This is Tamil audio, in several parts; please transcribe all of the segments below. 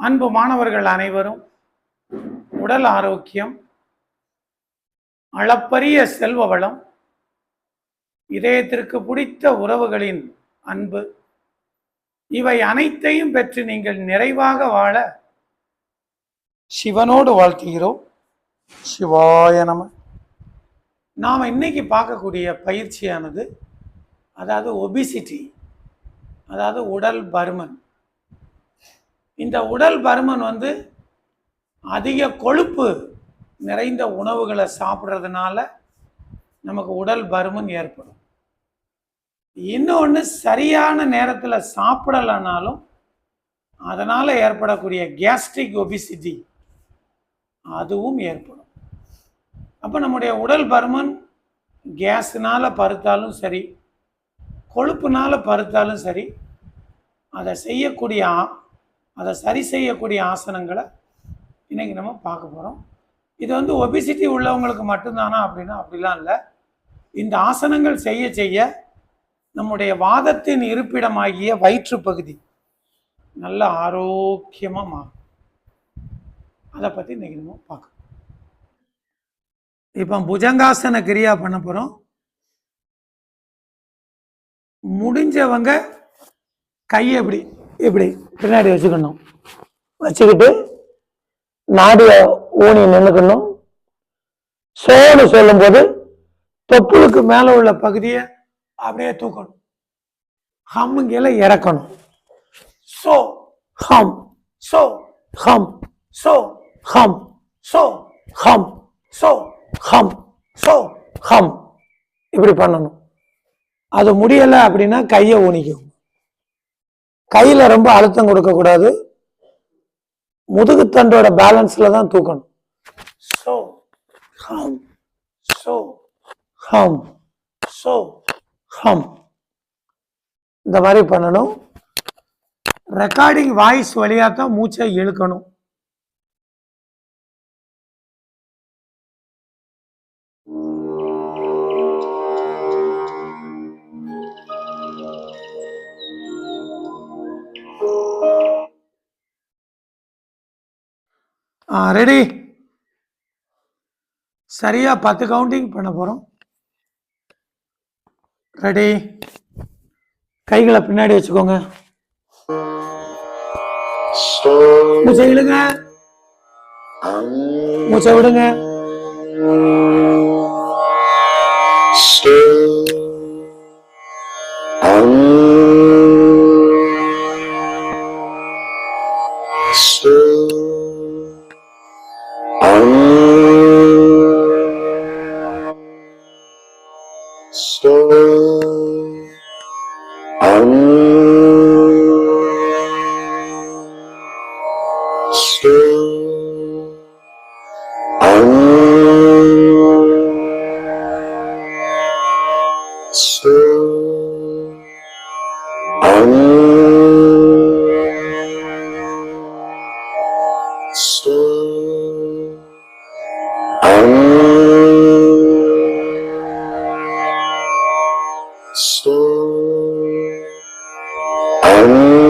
அன்பு மாணவர்கள் அனைவரும் உடல் ஆரோக்கியம் அளப்பரிய செல்வ வளம் இதயத்திற்கு பிடித்த உறவுகளின் அன்பு இவை அனைத்தையும் பெற்று நீங்கள் நிறைவாக வாழ சிவனோடு வாழ்த்துகிறோம். சிவாய நம. நாம் இன்னைக்கு பார்க்கக்கூடிய பயிற்சியானது அதாவது ஒபிசிட்டி அதாவது உடல் பருமன். இந்த உடல் பருமன் வந்து அதிக கொழுப்பு நிறைந்த உணவுகளை சாப்பிட்றதுனால நமக்கு உடல் பருமன் ஏற்படும். இன்னொன்று சரியான நேரத்தில் சாப்பிடலைனாலும் அதனால் ஏற்படக்கூடிய கேஸ்ட்ரிக் ஒபிசிட்டி அதுவும் ஏற்படும். அப்போ நம்முடைய உடல் பருமன் கேஸ்னால் பருத்தாலும் சரி கொழுப்புனால் பருத்தாலும் சரி அதை செய்யக்கூடிய அதை சரி செய்யக்கூடிய ஆசனங்களை இன்னைக்கு நம்ம பார்க்க போகிறோம் இது வந்து ஒபிசிட்டி உள்ளவங்களுக்கு மட்டும்தானா அப்படின்னா அப்படிலாம் இல்லை. இந்த ஆசனங்கள் செய்ய செய்ய நம்முடைய வாதத்தின் இருப்பிடமாகிய வயிற்று பகுதி நல்ல ஆரோக்கியமாக மாறும். அதை பற்றி இன்னைக்கு நம்ம பார்க்கணும் இப்போ புஜங்காசன கிரியா பண்ண போகிறோம் முடிஞ்சவங்க கையை எப்படி இப்படி பின்னாடி வச்சுக்கணும். வச்சுக்கிட்டு நாடிய ஊனி நின்றுக்கணும் சோன்னு சொல்லும்போது தொப்புளுக்கு மேலே உள்ள பகுதியை அப்படியே தூக்கணும். ஹம்முங்கையில் இறக்கணும். சோ ஹம் சோ ஹம் சோ ஹம் சோ ஹம் சோ ஹம் சோ ஹம். இப்படி பண்ணணும். அது முடியலை அப்படின்னா கையை ஊனிக்கும். கையில ரொம்ப அழுத்தம் கொடுக்க கூடாது. முதுகுத்தண்டோட பேலன்ஸ்ல தான் தூக்கணும். சோ ஹம் சோ ஹம். சோ ஹம். இந்த மாதிரி பண்ணணும். ரெக்கார்டிங் வாய்ஸ் வழியா தான் மூச்சை இழுக்கணும். ரெடி சரியா பத்து கவுண்டிங் பண்ண போகிறோம் ரெடி கைகளை பின்னாடி வச்சுக்கோங்க. மூச்சை இழுங்க. மூச்சை விடுங்க. still. Stone. Stone. Stone.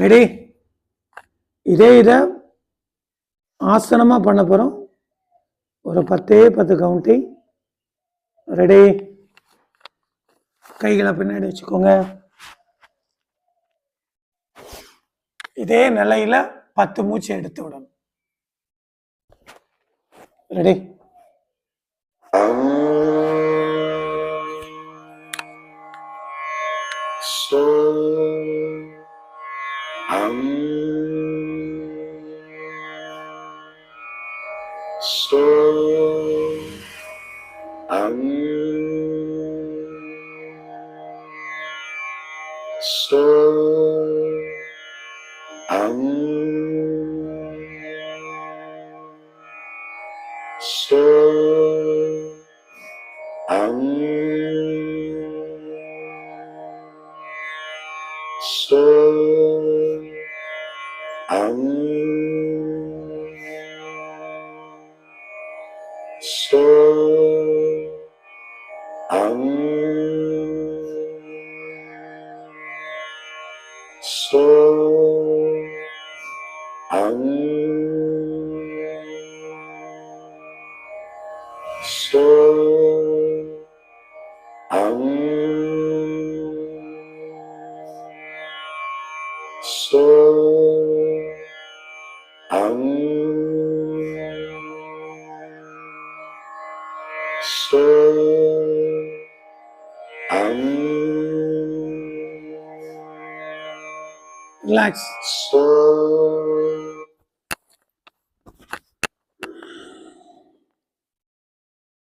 Ready இதே இதை ஆசனமாக பண்ண போகிறோம் ஒரு பத்தே பத்து கவுண்டிங் ரெடி கைகளை பின்னாடி வச்சுக்கோங்க. இதே நிலையில் பத்து மூச்சு எடுத்து விடணும். Ready so um so um so um so um so um so um so um so um Relax.